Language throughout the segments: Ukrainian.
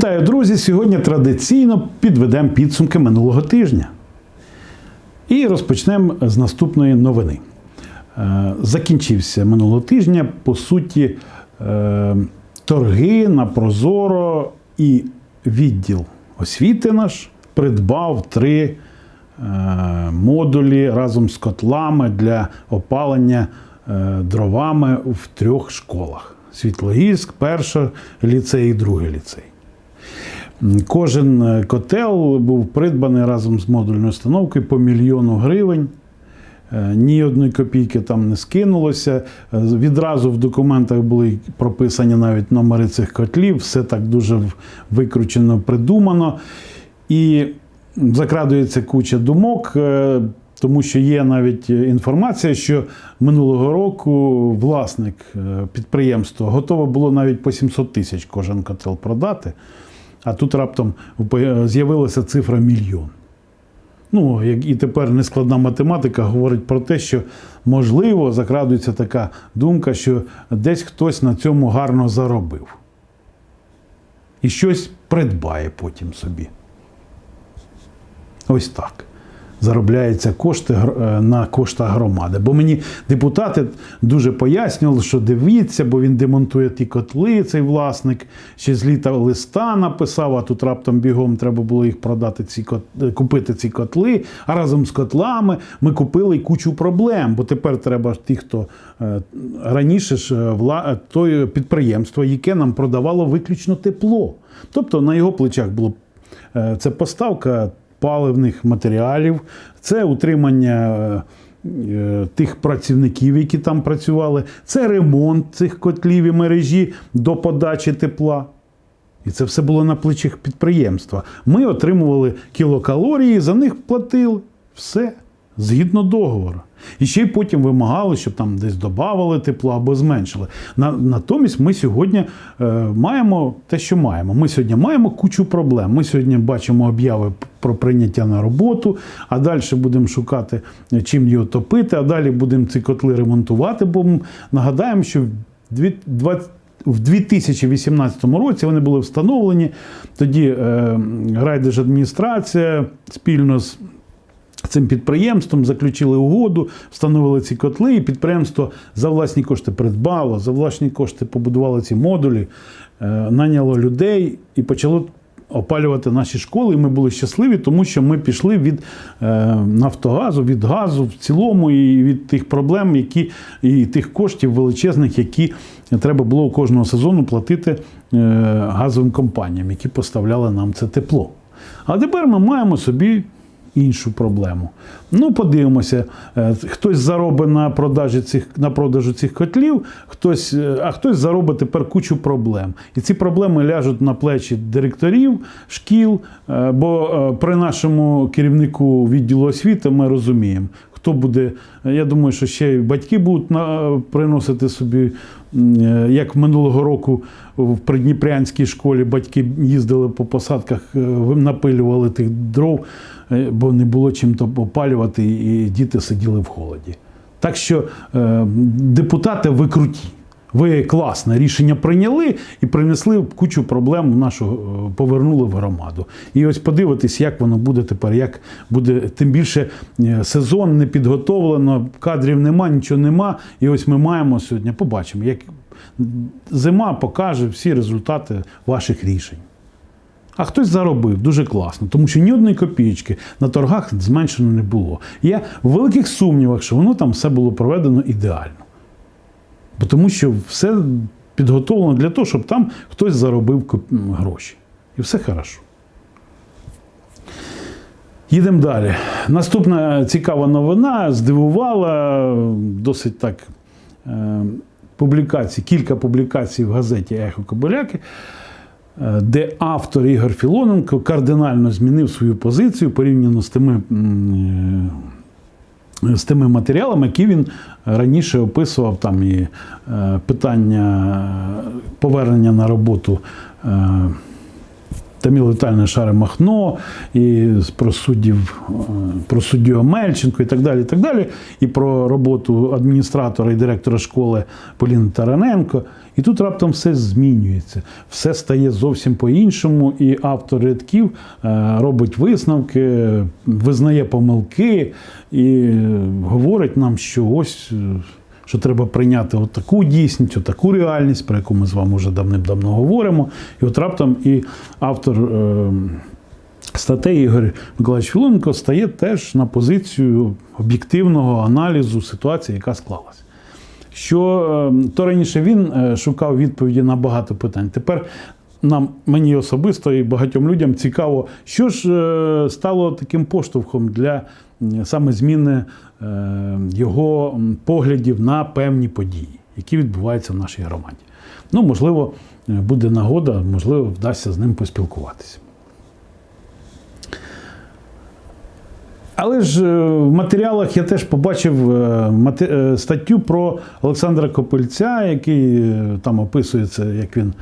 Вітаю, друзі! Сьогодні традиційно підведемо підсумки минулого тижня. І розпочнемо з наступної новини. Е, Закінчився минулого тижня, по суті, е, торги на Прозоро і відділ освіти наш придбав три е, модулі разом з котлами для опалення дровами в трьох школах: Світлогірськ, перша ліцей і другий ліцей. Кожен е, котел був придбаний разом з модульною установкою по мільйону гривень. Е, Ні одної копійки там не скинулося. Е, Відразу в документах були прописані навіть номери цих котлів. Все так дуже викручено, придумано. І закрадується куча думок, тому що є навіть інформація, що минулого року власник підприємства готове було навіть по 700 тисяч кожен котел продати. А тут раптом з'явилася цифра мільйон. Ну, і тепер нескладна математика говорить про те, що можливо закрадується така думка, що десь хтось на цьому гарно заробив. І щось придбає потім собі. Ось так. Заробляються кошти е, на коштах громади. Бо мені депутати дуже пояснювали, що дивіться, бо він демонтує ті котли, цей власник. Ще з літа листа написав, а тут раптом бігом треба було їх продати, ці е, купити ці котли. А разом з котлами ми купили кучу проблем. Бо тепер треба ті, хто е, раніше ж той підприємство, яке нам продавало виключно тепло. Тобто на його плечах було Це поставка паливних матеріалів, це утримання е, е, тих працівників, які там працювали, це ремонт цих котлів і мережі до подачі тепла. І це все було на плечах підприємства. Ми отримували кілокалорії, за них платили. Все згідно договору. І ще й потім вимагали, щоб там десь додавали тепло або зменшили. На, натомість ми сьогодні е, маємо те, що маємо. Ми сьогодні маємо кучу проблем. Ми сьогодні бачимо обяви про прийняття на роботу, а далі будемо шукати, е, чим його топити, а далі будемо ці котли ремонтувати. Бо нагадаємо, що в дві- 20 в 2018 році вони були встановлені. Тоді е, райдержадміністрація спільно з цим підприємством заключили угоду, встановили ці котли, і підприємство за власні кошти придбало, за власні кошти побудувало ці модулі, е, наняло людей і почало опалювати наші школи. І ми були щасливі, тому що ми пішли від е, Нафтогазу, від газу в цілому, і від тих проблем, які і тих коштів величезних, які треба було кожного сезону платити е, газовим компаніям, які поставляли нам це тепло. А тепер ми маємо собі іншу проблему. Ну, подивимося, е, хтось заробить на продажі цих на продажу цих котлів, хтось, е, а хтось заробить тепер кучу проблем. І ці проблеми ляжуть на плечі директорів шкіл. е, Бо при нашому керівнику відділу освіти ми розуміємо. Хто буде, я думаю, що ще й батьки будуть приносити собі, е, як минулого року в Придніпрянській школі батьки їздили по посадках, е, напилювали тих дров, е, бо не було чим то опалювати, і діти сиділи в холоді. Так що депутати ви круті. Ви класне рішення прийняли і принесли кучу проблем в нашу, е, повернули в громаду. І ось подивитись, як воно буде тепер, як буде тим більше е, сезон не підготовлено, кадрів нема, нічого нема. І ось ми маємо сьогодні, побачимо, як зима покаже всі результати ваших рішень. А хтось заробив дуже класно, тому що ні одної копійки на торгах зменшено не було. Я в великих сумнівах, що воно там все було проведено ідеально. Тому що все підготовлено для того, щоб там хтось заробив гроші. І все хорошо. Їдемо далі. Наступна цікава новина здивувала досить так. Е, публікацій, кілька публікацій в газеті Ехо Кобиляки, е, де автор Ігор Філоненко кардинально змінив свою позицію порівняно з тими. Е, з тими матеріалами, які він раніше описував там і е, питання повернення на роботу Таміла Вітальна Шари Махно, і про суддів, про суддю Омельченко і так далі, і так далі, і про роботу адміністратора і директора школи Поліни Тараненко. І тут раптом все змінюється, все стає зовсім по-іншому, і автор рядків е, робить висновки, визнає помилки і говорить нам, що ось. Що треба прийняти таку дійсність, от таку реальність, про яку ми з вами вже давним-давно говоримо. І от раптом і автор е, статей Ігор Миколаївич Філоненко стає теж на позицію об'єктивного аналізу ситуації, яка склалася. Що е, то раніше він е, шукав відповіді на багато питань. Тепер нам, мені особисто і багатьом людям цікаво, що ж стало таким поштовхом для саме зміни е, його поглядів на певні події, які відбуваються в нашій громаді. Ну, можливо, е, буде нагода, можливо, вдасться з ним поспілкуватися. Але ж е, в матеріалах я теж побачив статтю про Олександра Копильця, який там описується, як він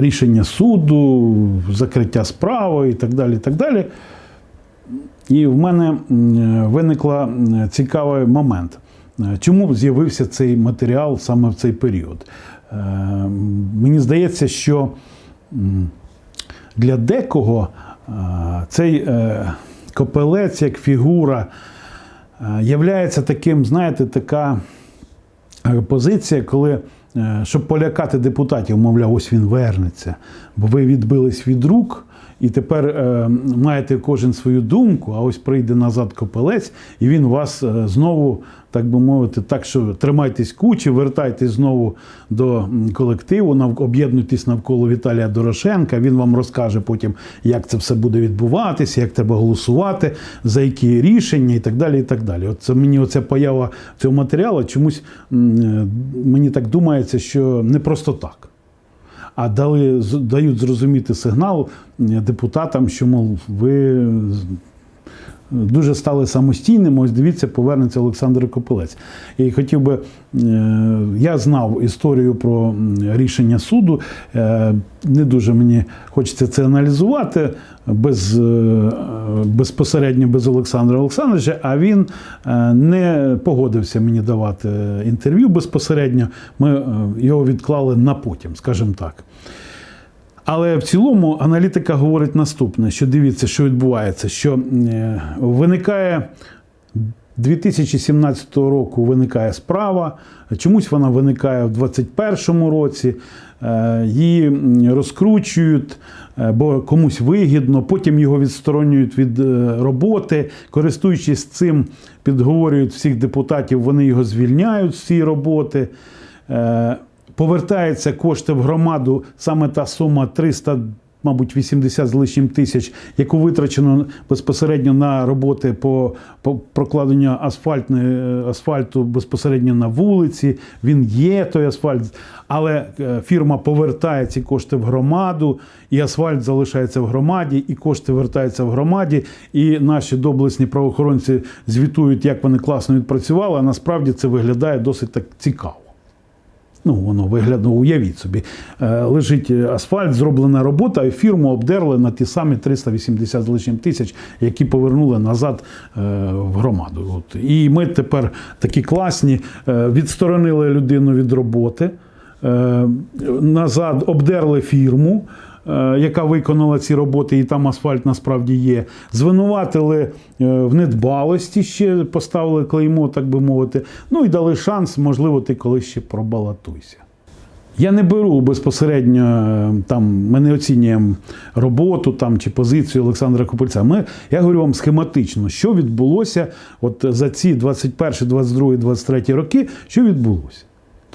рішення суду, закриття справи і так далі. І, так далі. і в мене виникла цікавий момент. Чому з'явився цей матеріал саме в цей період? Е, Мені здається, що для декого е, цей е, копелець як фігура являється таким, знаєте, така позиція, коли. Е, Щоб полякати депутатів, мовляв, ось він вернеться, бо ви відбились від рук, і тепер е, маєте кожен свою думку, а ось прийде назад копелець, і він вас е, знову, так би мовити, так що тримайтесь кучі, вертайтесь знову до колективу, нав- об'єднуйтесь навколо Віталія Дорошенка. Він вам розкаже потім, як це все буде відбуватися, як треба голосувати, за які рішення і так далі. І так далі. От це мені оця поява цього матеріалу чомусь м, е, мені так думається, що не просто так. А дали, дають зрозуміти сигнал депутатам, що, мов, ви дуже стали самостійними. Ось дивіться, повернеться Олександр Копилець. І хотів би, е, я знав історію про рішення суду. Е, Не дуже мені хочеться це аналізувати без, е, безпосередньо без Олександра Олександровича, а він не погодився мені давати інтерв'ю безпосередньо. Ми його відклали на потім, скажімо так. Але в цілому аналітика говорить наступне: що дивіться, що відбувається, що е, виникає 2017 року виникає справа, чомусь вона виникає в 2021 році, е, її розкручують, е, бо комусь вигідно, потім його відсторонюють від роботи, користуючись цим, підговорюють всіх депутатів, вони його звільняють з цієї роботи. Е, Повертаються кошти в громаду, саме та сума 300, мабуть, 80 з лишнім тисяч, яку витрачено безпосередньо на роботи по, по прокладенню асфальтної, асфальту безпосередньо на вулиці. Він є той асфальт, але е, фірма повертає ці кошти в громаду, і асфальт залишається в громаді, і кошти вертаються в громаді. І наші доблесні правоохоронці звітують, як вони класно відпрацювали. А насправді це виглядає досить так цікаво. Ну, воно виглядно, уявіть собі. Е, Лежить асфальт, зроблена робота, і фірму обдерли на ті самі 380 з лишнім тисяч, які повернули назад е, в громаду. От. І ми тепер такі класні, е, відсторонили людину від роботи, назад обдерли фірму. Е, Яка виконала ці роботи, і там асфальт насправді є. Звинуватили е, в недбалості, ще поставили клеймо, так би мовити. Ну і дали шанс, можливо, ти колись ще пробалатуйся. Я не беру безпосередньо е, там, ми не оцінюємо роботу там чи позицію Олександра Копильця. Ми, я говорю вам схематично, що відбулося от за ці 21, 22, 23 роки, що відбулося.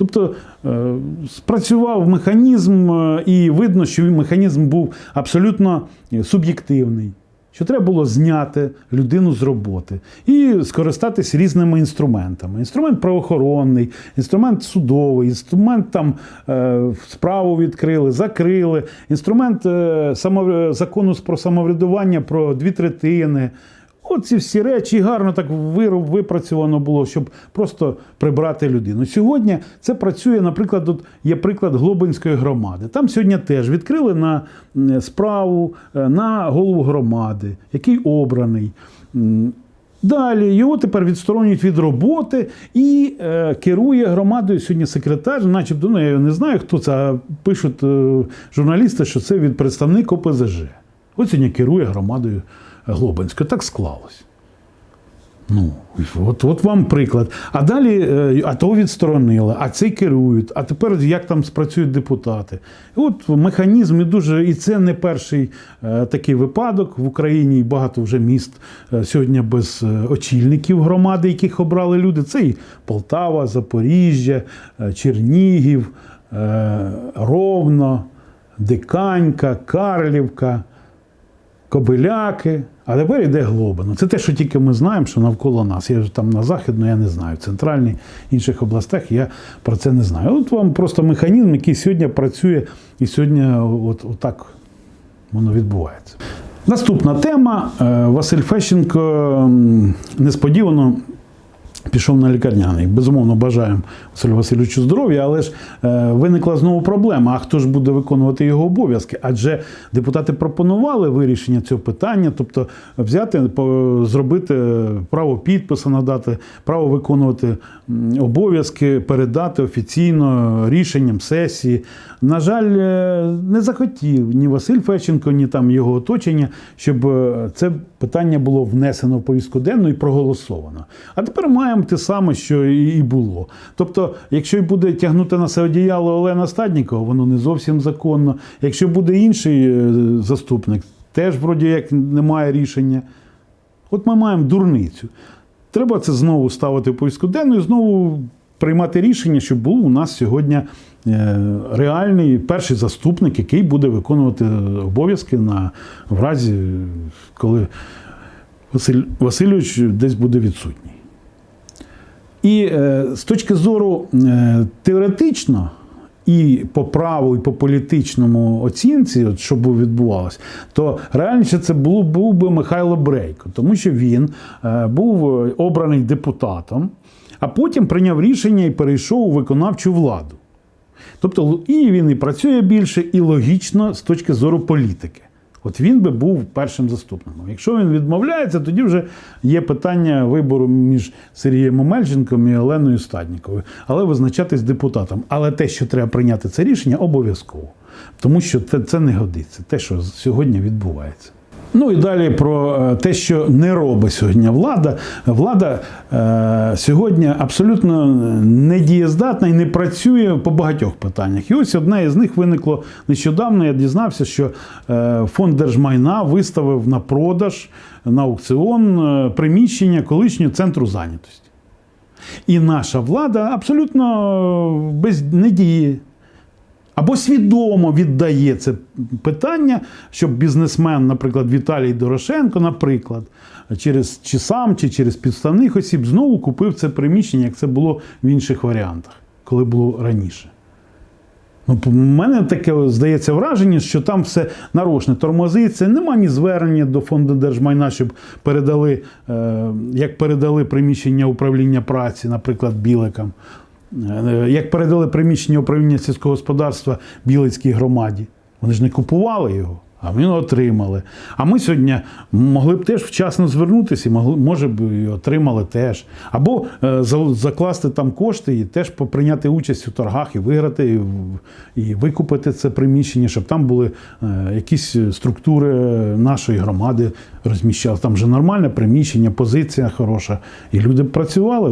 Тобто е, спрацював механізм, е, і видно, що механізм був абсолютно суб'єктивний. Що треба було зняти людину з роботи і скористатись різними інструментами. Інструмент правоохоронний, інструмент судовий, інструмент там е, справу відкрили, закрили, інструмент закону про самоврядування про дві третини. От ці всі речі гарно так випрацьовано було, щоб просто прибрати людину. Сьогодні це працює, наприклад, тут є приклад Глобинської громади. Там сьогодні теж відкрили на справу е, на голову громади, який обраний. Далі його тепер відсторонюють від роботи і е, керує громадою сьогодні секретар, начебто, ну я не знаю, хто це, а пишуть е, журналісти, що це від представник ОПЗЖ. От сьогодні керує громадою Глобинською. Так склалось. Ну, от, от вам приклад. А далі, е, а того відсторонили, а цей керують. А тепер як там спрацюють депутати? От механізм і дуже, і це не перший е, такий випадок в Україні. Багато вже міст е, сьогодні без очільників громади, яких обрали люди. Це і Полтава, Запоріжжя, Чернігів, Ровно, Диканька, Карлівка. Кобиляки, а тепер йде глоба. Ну, це те, що тільки ми знаємо, що навколо нас. Я ж там на західну я не знаю. В центральній інших областях я про це не знаю. От вам просто механізм, який сьогодні працює, і сьогодні от, отак воно відбувається. Наступна тема. Е, Василь Фещенко несподівано Пішов на лікарняний. Безумовно, бажаємо Василю Васильовичу здоров'я, але ж е, виникла знову проблема: а хто ж буде виконувати його обов'язки? Адже депутати пропонували вирішення цього питання, тобто взяти, зробити право підпису, надати право виконувати обов'язки, передати офіційно рішенням сесії. На жаль, е, не захотів ні Василь Фещенко, ні там його оточення, щоб е, це питання було внесено в повістку денну і проголосовано. А тепер маємо те саме, що і було. Тобто, якщо й буде тягнути на себе одіяло Олена Стаднікова, воно не зовсім законно. Якщо буде інший е, заступник, теж вроді як немає рішення. От ми маємо дурницю. Треба це знову ставити в повістку денну і знову приймати рішення, щоб був у нас сьогодні е, реальний перший заступник, який буде виконувати обов'язки на в разі, коли Василь Васильович десь буде відсутній. І е, з точки зору е, теоретично, і по праву, і по політичному оцінці, от що б відбувалося, то реальніше це було, був би Михайло Брейко, тому що він е, був обраний депутатом, а потім прийняв рішення і перейшов у виконавчу владу. Тобто і він і працює більше, і логічно з точки зору політики. От він би був першим заступником. Якщо він відмовляється, тоді вже є питання вибору між Сергієм Омельченком і Оленою Стадніковою. Але визначатись депутатом. Але те, що треба прийняти це рішення, обов'язково. Тому що це, це не годиться, те, що сьогодні відбувається. Ну і далі про е, те, що не робить сьогодні влада. Влада е, сьогодні абсолютно недієздатна і не працює по багатьох питаннях. І ось одне із них виникло нещодавно. Я дізнався, що е, фонд держмайна виставив на продаж на аукціон е, приміщення колишнього центру зайнятості. І наша влада абсолютно без не діє. Або свідомо віддає це питання, щоб бізнесмен, наприклад, Віталій Дорошенко, наприклад, через чи сам, чи через підставних осіб знову купив це приміщення, як це було в інших варіантах, коли було раніше. Ну, у мене таке здається враження, що там все нарочне тормозиться. Нема ні звернення до фонду держмайна, щоб передали, е, як передали приміщення управління праці, наприклад, біликам. Е, Як передали приміщення управління сільського господарства Білицькій громаді. Вони ж не купували його, а ми отримали. А ми сьогодні могли б теж вчасно звернутися, і могли, може б і отримали теж. Або е, закласти там кошти і теж прийняти участь у торгах і виграти, і, викупити це приміщення, щоб там були е, якісь структури нашої громади розміщали. Там вже нормальне приміщення, позиція хороша. І люди б працювали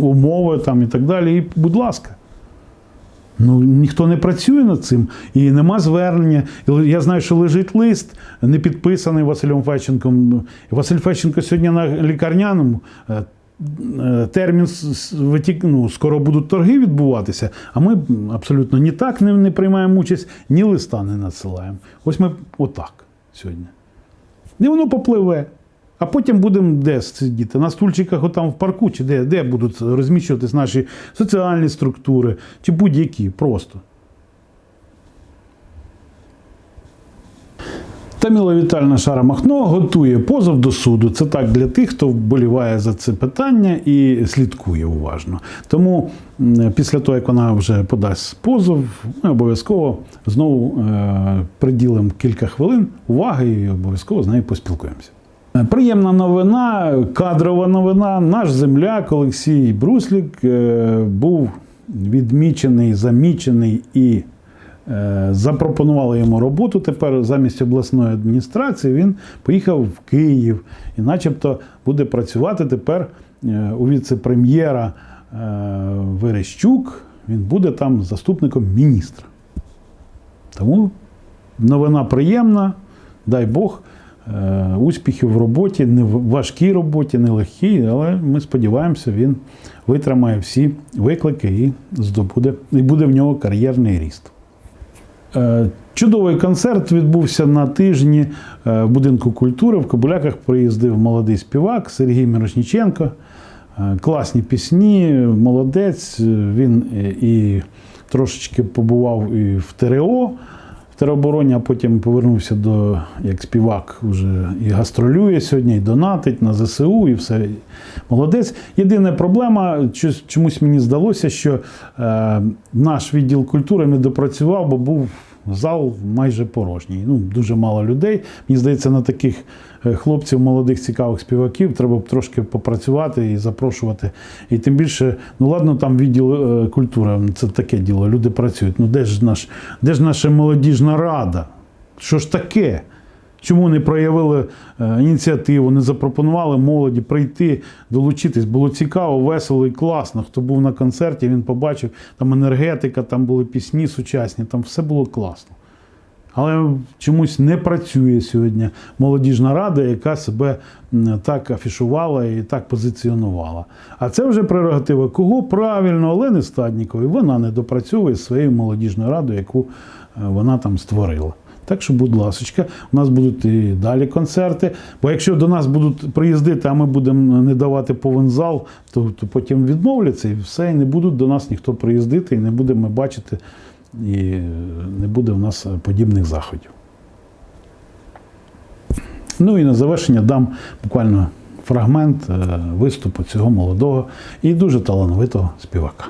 умови там і так далі. І, будь ласка. Ну, ніхто не працює над цим і нема звернення. Я знаю, що лежить лист, не підписаний Василем Фещенком. Василь Фещенко сьогодні на лікарняному. е, е, Термін витік, ну, скоро будуть торги відбуватися, а ми абсолютно ні так не, не приймаємо участь, ні листа не надсилаємо. Ось ми отак сьогодні. І воно попливе. А потім будемо де сидіти? На стульчиках отам в парку, чи де, де будуть розміщуватись наші соціальні структури, чи будь-які просто. Таміла Вітальна Шара Махно готує позов до суду. Це так для тих, хто вболіває за це питання і слідкує уважно. Тому після того, як вона вже подасть позов, ми обов'язково знову е, приділимо кілька хвилин уваги і обов'язково з нею поспілкуємося. Приємна новина, кадрова новина. Наш земляк Олексій Бруслік е, був відмічений, замічений і е, запропонували йому роботу. Тепер замість обласної адміністрації він поїхав в Київ і, начебто, буде працювати тепер е, у віце-прем'єра Верещук. Він буде там заступником міністра. Тому новина приємна, дай Бог. Е, Успіхів в роботі, не в важкій роботі, не легкій, але ми сподіваємося, він витримає всі виклики і здобуде, і буде в нього кар'єрний ріст. Е, Чудовий концерт відбувся на тижні е, в будинку культури. В Кобуляках приїздив молодий співак Сергій Мирошніченко. Е, Класні пісні, молодець. Він і трошечки побував і в ТРО, теробороні, а потім повернувся до як співак уже і гастролює сьогодні, і донатить на ЗСУ, і все. Молодець. Єдина проблема, чомусь мені здалося, що е, наш відділ культури не допрацював, бо був зал майже порожній. Ну, дуже мало людей. Мені здається, на таких е, хлопців, молодих, цікавих співаків треба трошки попрацювати і запрошувати. І тим більше, ну ладно, там відділ е, культури, це таке діло, люди працюють. Ну де ж наш, де ж наша молодіжна рада? Що ж таке? Чому не проявили е, ініціативу, не запропонували молоді прийти, долучитись? Було цікаво, весело і класно. Хто був на концерті, він побачив там енергетика, там були пісні сучасні, там все було класно. Але чомусь не працює сьогодні молодіжна рада, яка себе так афішувала і так позиціонувала. А це вже прерогатива кого? Правильно, Олени Стаднікової. Вона не допрацьовує своєю молодіжною радою, яку е, вона там створила. Так що, будь ласка, у нас будуть і далі концерти. Бо якщо до нас будуть приїздити, а ми будемо не давати повен зал, то, то потім відмовляться і все, і не будуть до нас ніхто приїздити, і не будемо бачити, і не буде у нас подібних заходів. Ну і на завершення дам буквально фрагмент е, виступу цього молодого і дуже талановитого співака.